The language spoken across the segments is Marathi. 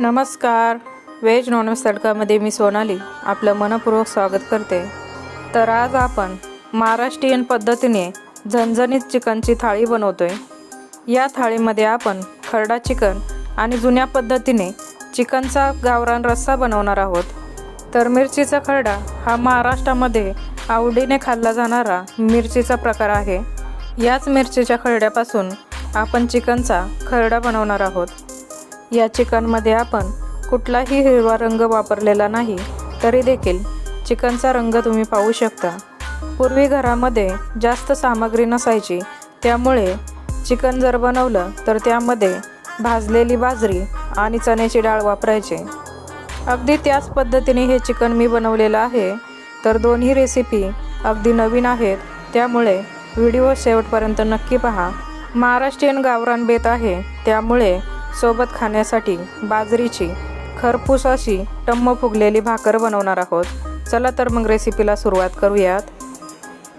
नमस्कार. व्हेज नॉनव्हेज तडकामध्ये मी सोनाली. आपलं मनपूर्वक स्वागत करते. तर आज आपण महाराष्ट्रीयन पद्धतीने झणझणीत चिकनची थाळी बनवतो आहे या थाळीमध्ये आपण खरडा चिकन आणि जुन्या पद्धतीने चिकनचा गावरान रस्सा बनवणार आहोत. तर मिरचीचा खरडा हा महाराष्ट्रामध्ये आवडीने खाल्ला जाणारा मिरचीचा प्रकार आहे. याच मिरचीच्या खरड्यापासून आपण चिकनचा खरडा बनवणार आहोत. या चिकनमध्ये आपण कुठलाही हिरवा रंग वापरलेला नाही तरी देखील चिकनचा रंग तुम्ही पाहू शकता. पूर्वी घरामध्ये जास्त सामग्री नसायची त्यामुळे चिकन जर बनवलं तर त्यामध्ये भाजलेली बाजरी आणि चण्याची डाळ वापरायचे. अगदी त्याच पद्धतीने हे चिकन मी बनवलेलं आहे तर दोन्ही रेसिपी अगदी नवीन आहेत त्यामुळे व्हिडिओ शेवटपर्यंत नक्की पहा. महाराष्ट्रीयन गावरान बेत आहे त्यामुळे सोबत खाण्यासाठी बाजरीची खरपूस अशी टम्म फुगलेली भाकर बनवणार आहोत. चला तर मग रेसिपीला सुरुवात करूयात.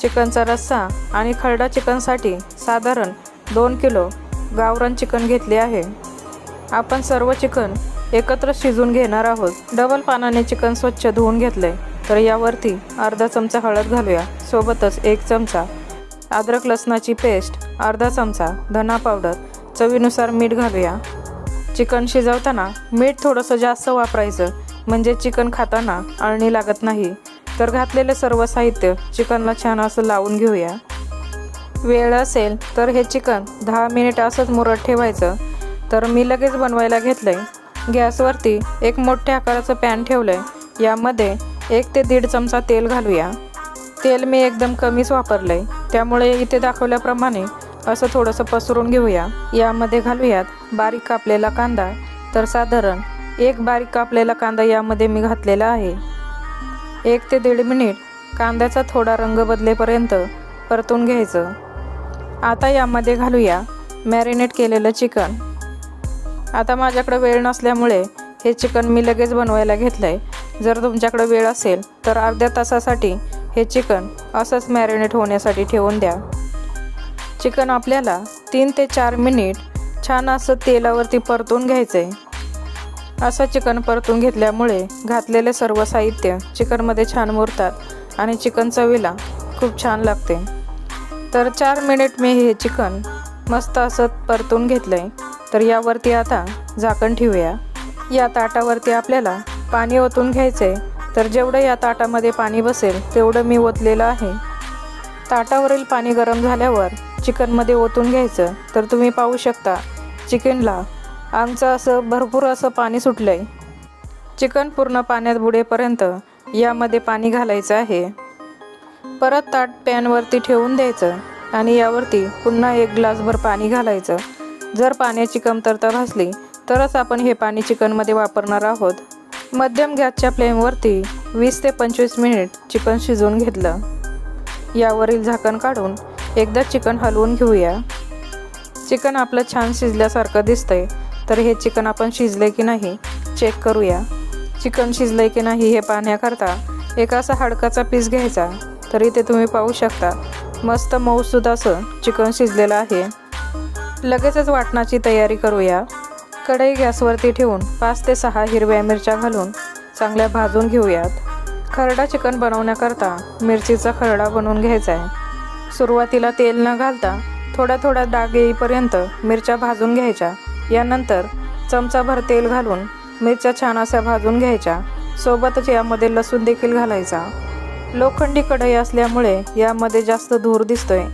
चिकनचा रस्सा आणि खरडा चिकनसाठी साधारण दोन किलो गावरान चिकन घेतले आहे. आपण सर्व चिकन एकत्र शिजून घेणार आहोत. डबल पानाने चिकन स्वच्छ धुवून घेतले तर यावरती अर्धा चमचा हळद घालूया. सोबतच एक चमचा अद्रक लसणाची पेस्ट अर्धा चमचा धना पावडर चवीनुसार मीठ घालूया. चिकन शिजवताना मीठ थोडंसं जास्त वापरायचं. म्हणजे चिकन खाताना अळणी लागत नाही. तर घातलेले सर्व साहित्य चिकनला छान असं लावून घेऊया. वेळ असेल तर हे चिकन दहा मिनिट असंच मुरत ठेवायचं. तर मी लगेच बनवायला घेतलं आहे गॅसवरती एक मोठ्या आकाराचं पॅन ठेवलं आहे यामध्ये एक ते दीड चमचा तेल घालूया. तेल मी एकदम कमीच वापरलं आहे त्यामुळे इथे दाखवल्याप्रमाणे असं थोडंसं पसरून घेऊया. यामध्ये घालूयात बारीक कापलेला कांदा. तर साधारण एक बारीक कापलेला कांदा यामध्ये मी घातलेला आहे. एक ते दीड मिनिट कांद्याचा थोडा रंग बदलेपर्यंत परतून घ्यायचं. आता यामध्ये घालूया मॅरिनेट केलेलं चिकन. आता माझ्याकडे वेळ नसल्यामुळे हे चिकन मी लगेच बनवायला घेतलं आहे जर तुमच्याकडे वेळ असेल तर अर्ध्या तासासाठी हे चिकन असंच मॅरिनेट होण्यासाठी ठेवून द्या. चिकन आपल्याला तीन ते चार मिनिट छान असं तेलावरती परतून घ्यायचं आहे असं चिकन परतून घेतल्यामुळे घातलेले सर्व साहित्य चिकनमध्ये छान मुरतात आणि चिकन चवीला खूप छान लागते. तर चार मिनिट मी हे चिकन मस्त असं परतून घेतलं आहे तर यावरती आता झाकण ठेवूया. या ताटावरती आपल्याला पाणी ओतून घ्यायचं आहे तर जेवढं या ताटामध्ये पाणी बसेल तेवढं मी ओतलेलं आहे. ताटावरील पाणी गरम झाल्यावर चिकनमध्ये ओतून घ्यायचं तर तुम्ही पाहू शकता चिकनला आमचं असं भरपूर असं पाणी सुटलं आहे चिकन पूर्ण पाण्यात बुडेपर्यंत यामध्ये पाणी घालायचं आहे. परत ताट पॅनवरती ठेवून द्यायचं आणि यावरती पुन्हा एक ग्लासभर पाणी घालायचं. जर पाण्याची कमतरता भासली तरच आपण हे पाणी चिकनमध्ये वापरणार आहोत. मध्यम गॅसच्या फ्लेमवरती वीस ते पंचवीस मिनिट चिकन शिजवून घेतलं. यावरील झाकण काढून एकदा चिकन हलवून घेऊया. चिकन आपलं छान शिजल्यासारखं दिसतंय. तर हे चिकन आपण शिजले की नाही चेक करूया. चिकन शिजलंय की नाही हे पाहण्याकरता एक असा हाडकाचा पीस घ्यायचा. तर इथे तुम्ही पाहू शकता. मस्त मऊसूद असं चिकन शिजलेलं आहे. लगेचच वाटणाची तयारी करूया. कढई गॅसवरती ठेवून पाच ते सहा हिरव्या मिरच्या घालून चांगल्या भाजून घेऊयात. खरडा चिकन बनवण्याकरता मिरचीचा खरडा बनवून घ्यायचा आहे सुरुवातीला तेल न घालता थोड्या थोड्या डाग येईपर्यंत मिरच्या भाजून घ्यायच्या. यानंतर चमचाभर तेल घालून मिरच्या छान अशा भाजून घ्यायच्या. सोबतच यामध्ये लसूण देखील घालायचा. लोखंडी कढई असल्यामुळे यामध्ये जास्त धूर दिसतोय.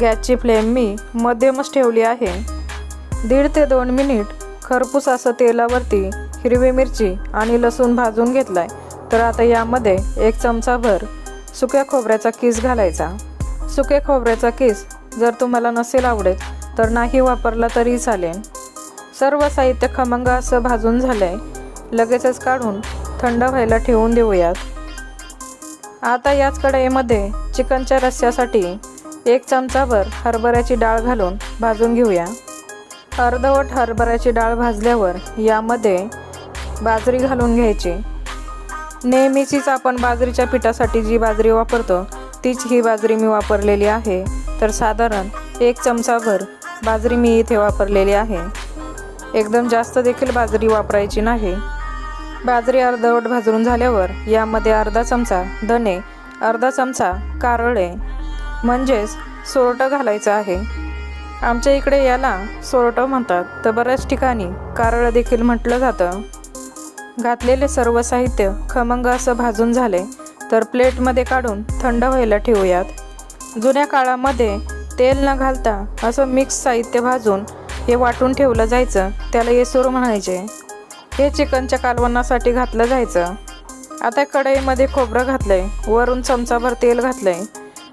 गॅसची फ्लेम मी मध्यमच ठेवली आहे. दीड ते दोन मिनिट खरपूस असं तेलावरती हिरवी मिरची आणि लसूण भाजून घेतलाय. तर आता यामध्ये एक चमचाभर सुक्या खोबऱ्याचा किस घालायचा. सुके खोबऱ्याचा किस जर तुम्हाला नसेल आवडत तर नाही वापरला तरी चालेल. सर्व साहित्य खमंग असं भाजून झालंय. लगेचच काढून थंड व्हायला ठेवून देऊयात. आता याच कढईमध्ये चिकनच्या रस्स्यासाठी एक चमचाभर हरभऱ्याची डाळ घालून भाजून घेऊया. अर्धवट हरभऱ्याची डाळ भाजल्यावर यामध्ये बाजरी घालून घ्यायची. नेहमीचीच आपण बाजरीच्या पिठासाठी जी बाजरी वापरतो तीच ही बाजरी मी वापरलेली आहे. तर साधारण एक चमचाभर बाजरी मी इथे वापरलेली आहे. एकदम जास्त देखील बाजरी वापरायची नाही. बाजरी अर्धवट भाजून झाल्यावर यामध्ये अर्धा चमचा धने अर्धा चमचा कारळे म्हणजेच सोरटं घालायचं आहे. आमच्या इकडे याला सोरटं म्हणतात तर बऱ्याच ठिकाणी कारळं देखील म्हटलं जातं. घातलेले सर्व साहित्य खमंग असं भाजून झाले तर प्लेटमध्ये काढून थंड व्हायला ठेवूयात. जुन्या काळामध्ये तेल न घालता असं मिक्स साहित्य भाजून हे वाटून ठेवलं जायचं त्याला येसूर म्हणायचे. हे चिकनच्या कालवणासाठी घातलं जायचं. आता कढईमध्ये खोबरं घातलंय वरून चमचाभर तेल घातलंय.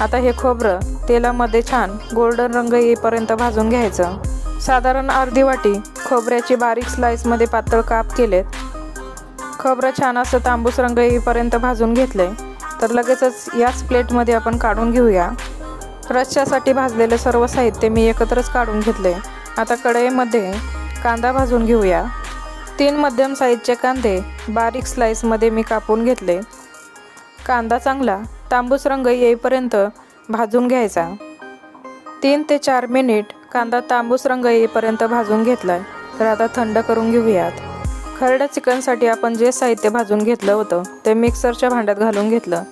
आता हे खोबरं तेलामध्ये छान गोल्डन रंग येईपर्यंत भाजून घ्यायचं. साधारण अर्धी वाटी खोबऱ्याची बारीक स्लाइसमध्ये पातळ काप केलेत. खोबरं छान असं तांबूस रंग येईपर्यंत भाजून घेतलंय. तर लगेचच याच प्लेटमध्ये आपण काढून घेऊया. रश्श्यासाठी भाजलेलं सर्व साहित्य मी एकत्रच काढून घेतले आता कढईमध्ये कांदा भाजून घेऊया. तीन मध्यम साईजचे कांदे बारीक स्लाइसमध्ये मी कापून घेतले. कांदा चांगला तांबूस रंग येईपर्यंत भाजून घ्यायचा. तीन ते चार मिनिट कांदा तांबूस रंग येईपर्यंत भाजून घेतला तर आता थंड करून घेऊयात. खरड्या चिकनसाठी आपण जे साहित्य भाजून घेतलं होतं ते मिक्सरच्या भांड्यात घालून घेतलं.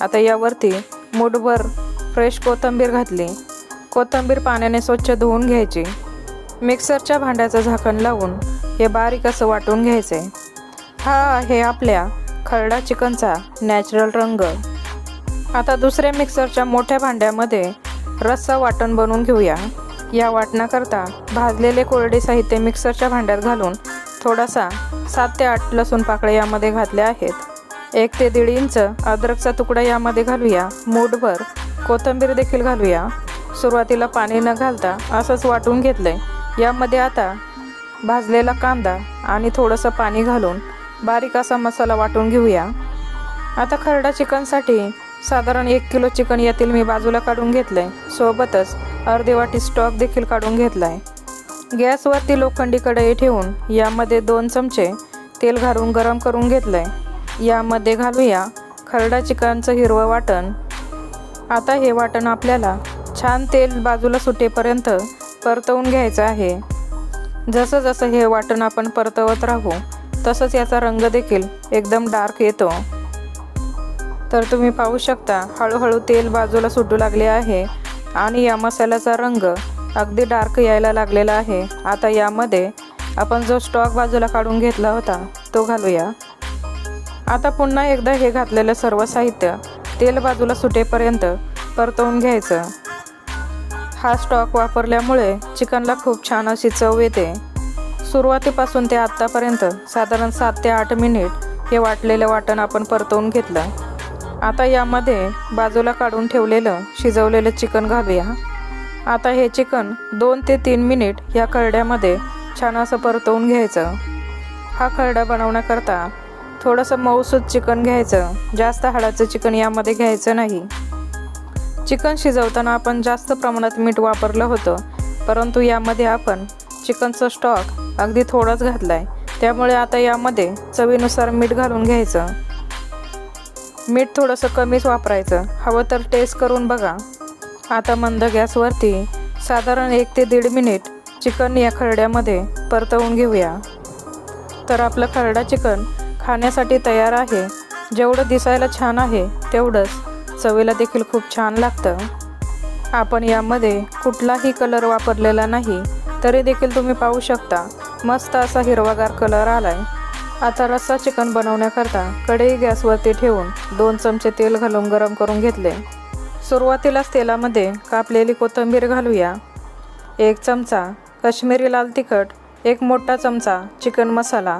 आता यावरती मुठभर फ्रेश कोथिंबीर घातली. कोथिंबीर पाण्याने स्वच्छ धुवून घ्यायची. मिक्सरच्या भांड्याचं झाकण लावून हे बारीक असं वाटून घ्यायचे. हा आहे आपल्या खरडा चिकनचा नॅचरल रंग. आता दुसऱ्या मिक्सरच्या मोठ्या भांड्यामध्ये रस्सा वाटण बनवून घेऊया. या वाटणाकरता भाजलेले कोरडे साहित्य मिक्सरच्या भांड्यात घालून थोडासा सात ते आठ लसूण पाकळ्या यामध्ये घातल्या आहेत. एक ते दीड इंच अद्रकचा तुकडा यामध्ये घालूया. मूठभर कोथिंबीर देखील घालूया. सुरुवातीला पाणी न घालता असंच वाटून घेतलंय. यामध्ये आता भाजलेला कांदा आणि थोडंसं पाणी घालून बारीक असा मसाला वाटून घेऊया. आता खरडा चिकनसाठी साधारण एक किलो चिकन यातील मी बाजूला काढून घेतलंय. सोबतच अर्धी वाटी स्टॉक देखील काढून घेतलाय. गॅसवरती लोखंडी कढई ठेवून यामध्ये दोन चमचे तेल घालून गरम करून घेतलंय. यामध्ये घालूया खरडा चिकनचं हिरवं वाटण. आता हे वाटण आपल्याला छान तेल बाजूला सुटेपर्यंत परतवून घ्यायचं आहे. जसं जसं हे वाटण आपण परतवत राहू तसंच याचा रंग देखील एकदम डार्क येतो. तर तुम्ही पाहू शकता हळूहळू तेल बाजूला सुटू लागले आहे आणि या मसाल्याचा रंग अगदी डार्क यायला लागलेला आहे. आता यामध्ये आपण जो स्टॉक बाजूला काढून घेतला होता तो घालूया. आता पुन्हा एकदा हे घातलेलं सर्व साहित्य तेल बाजूला सुटेपर्यंत परतवून घ्यायचं. हा स्टॉक वापरल्यामुळे चिकनला खूप छान अशी चव येते. सुरुवातीपासून ते आत्तापर्यंत साधारण सात ते आठ मिनिट हे वाटलेलं वाटण आपण परतवून घेतलं. आता यामध्ये बाजूला काढून ठेवलेलं शिजवलेलं चिकन घालूया. आता हे चिकन दोन ते तीन मिनिट ह्या खरड्यामध्ये छान असं परतवून घ्यायचं. हा खरडा बनवण्याकरता थोडंसं मऊसूद चिकन घ्यायचं. जास्त हाडाचं चिकन यामध्ये घ्यायचं नाही. चिकन शिजवताना आपण जास्त प्रमाणात मीठ वापरलं होतं परंतु यामध्ये आपण चिकनचं स्टॉक अगदी थोडंच घातला आहे त्यामुळे आता यामध्ये चवीनुसार मीठ घालून घ्यायचं. मीठ थोडंसं कमीच वापरायचं. हवं तर टेस्ट करून बघा. आता मंद गॅसवरती साधारण एक ते दीड मिनिट चिकन या खरड्यामध्ये परतवून घेऊया. तर आपलं खरडा चिकन खाण्यासाठी तयार आहे. जेवढं दिसायला छान आहे तेवढंच चवीला देखील खूप छान लागतं. आपण यामध्ये कुठलाही कलर वापरलेला नाही तरी देखील तुम्ही पाहू शकता. मस्त असा हिरवागार कलर आला आहे आता रस्सा चिकन बनवण्याकरता कढई गॅसवरती ठेवून दोन चमचे तेल घालून गरम करून घेतले. सुरुवातीलाच तेलामध्ये कापलेली कोथिंबीर घालूया. एक चमचा कश्मीरी लाल तिखट एक मोठा चमचा चिकन मसाला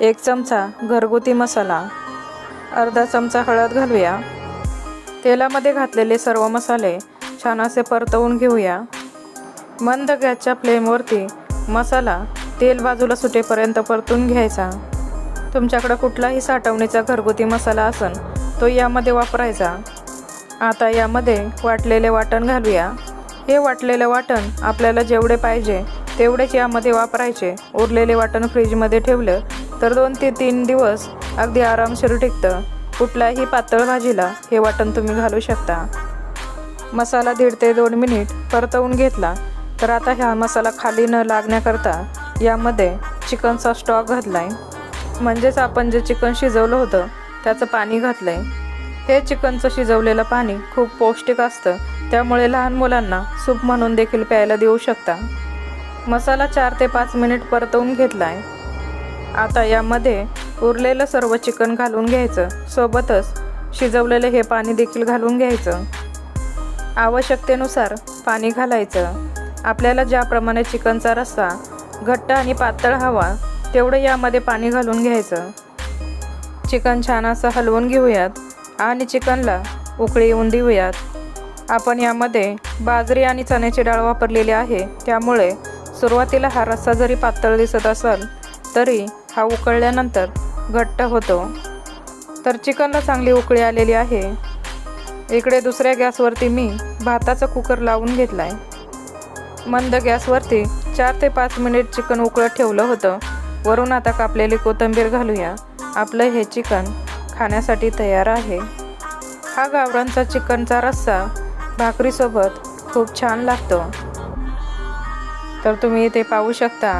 एक चमचा घरगुती मसाला अर्धा चमचा हळद घालूया. तेलामध्ये घातलेले सर्व मसाले छान असे परतवून घेऊया. मंद गॅसच्या फ्लेमवरती मसाला तेल बाजूला सुटेपर्यंत परतून घ्यायचा. तुमच्याकडं कुठलाही साठवणीचा घरगुती मसाला असन तो यामध्ये वापरायचा. आता यामध्ये वाटलेले वाटण घालूया. हे वाटलेलं वाटण आपल्याला जेवढे पाहिजे तेवढेच यामध्ये वापरायचे. उरलेले वाटण फ्रीजमध्ये ठेवलं तर दोन ते तीन दिवस अगदी आरामशीर टिकतं. कुठल्याही पातळ भाजीला हे वाटण तुम्ही घालू शकता. मसाला दीड ते दोन मिनिट परतवून घेतला तर आता हा मसाला खाली न लागण्याकरता यामध्ये चिकनचा स्टॉक घातला आहे म्हणजेच आपण जे चिकन शिजवलं होतं त्याचं पाणी घातलं आहे हे चिकनचं शिजवलेलं पाणी खूप पौष्टिक असतं. त्यामुळे लहान मुलांना सूप म्हणून देखील प्यायला देऊ शकता. मसाला चार ते पाच मिनिट परतवून घेतला आहे आता यामध्ये उरलेलं सर्व चिकन घालून घ्यायचं. सोबतच शिजवलेलं हे पाणी देखील घालून घ्यायचं. आवश्यकतेनुसार पाणी घालायचं. आपल्याला ज्याप्रमाणे चिकनचा रस्सा घट्ट आणि पातळ हवा तेवढं यामध्ये पाणी घालून घ्यायचं. चिकन छान असं हलवून घेऊयात. आणि चिकनला उकळी येऊन देऊयात. आपण यामध्ये बाजरी आणि चण्याची डाळ वापरलेली आहे. त्यामुळे सुरुवातीला हा रस्सा जरी पातळ दिसत असेल तरी हा उकळल्यानंतर घट्ट होतो. तर चिकनला चांगली उकळी आलेली आहे. इकडे दुसऱ्या गॅसवरती मी भाताचा कुकर लावून घेतला आहे मंद गॅसवरती चार ते पाच मिनिट चिकन उकळत ठेवलं होतं. वरून आता कापलेली कोथिंबीर घालूया. आपलं हे चिकन खाण्यासाठी तयार आहे. हा गावरांचा चिकनचा रस्सा भाकरीसोबत खूप छान लागतो. तर तुम्ही इथे पाहू शकता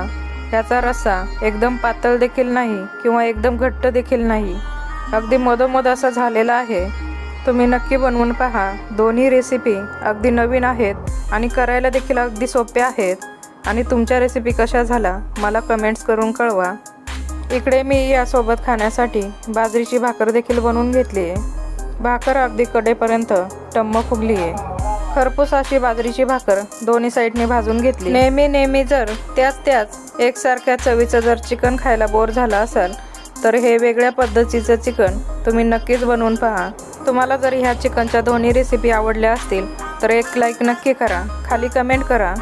ह्याचा रस्सा एकदम पातळ देखील नाही किंवा एकदम घट्ट देखील नाही. अगदी मधोमध असा झालेला आहे. तुम्ही नक्की बनवून पहा. दोन्ही रेसिपी अगदी नवीन आहेत आणि करायला देखील अगदी सोप्या आहेत. आणि तुमच्या रेसिपी कशा झाला मला कमेंट्स करून कळवा. इकडे मी यासोबत खाण्यासाठी बाजरीची भाकर देखील बनवून घेतली आहे. भाकर अगदी कडेपर्यंत टम्म फुगली आहे. खरपूस अशी बाजरीची भाकर दोन्ही साईडने भाजून घेतली. नेहमी नेहमी जर त्याच त्याच एकसारख्या चवीचं जर चिकन खायला बोर झाला असाल तर हे वेगळ्या पद्धतीचं चिकन तुम्ही नक्कीच बनवून पहा. तुम्हाला जर ह्या चिकनच्या दोन्ही रेसिपी आवडल्या असतील तर एक लाईक नक्की करा खाली कमेंट करा.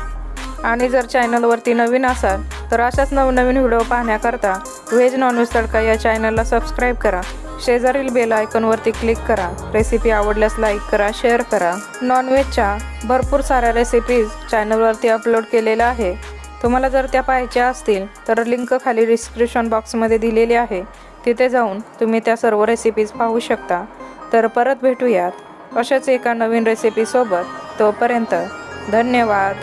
आणि जर चॅनलवरती नवीन असाल तर अशाच नवनवीन व्हिडिओ पाहण्याकरता व्हेज नॉनव्हेज तडका या चॅनलला सबस्क्राईब करा. शेजारील बेल आयकॉनवरती क्लिक करा. रेसिपी आवडल्यास लाईक करा शेअर करा. नॉनव्हेजच्या भरपूर साऱ्या रेसिपीज चॅनलवरती अपलोड केलेल्या आहे. तुम्हाला जर त्या पाहायच्या असतील तर लिंक खाली डिस्क्रिप्शन बॉक्समध्ये दिलेली आहे. तिथे जाऊन तुम्ही त्या सर्व रेसिपीज पाहू शकता. तर परत भेटूयात अशाच एका नवीन रेसिपीसोबत तोपर्यंत धन्यवाद.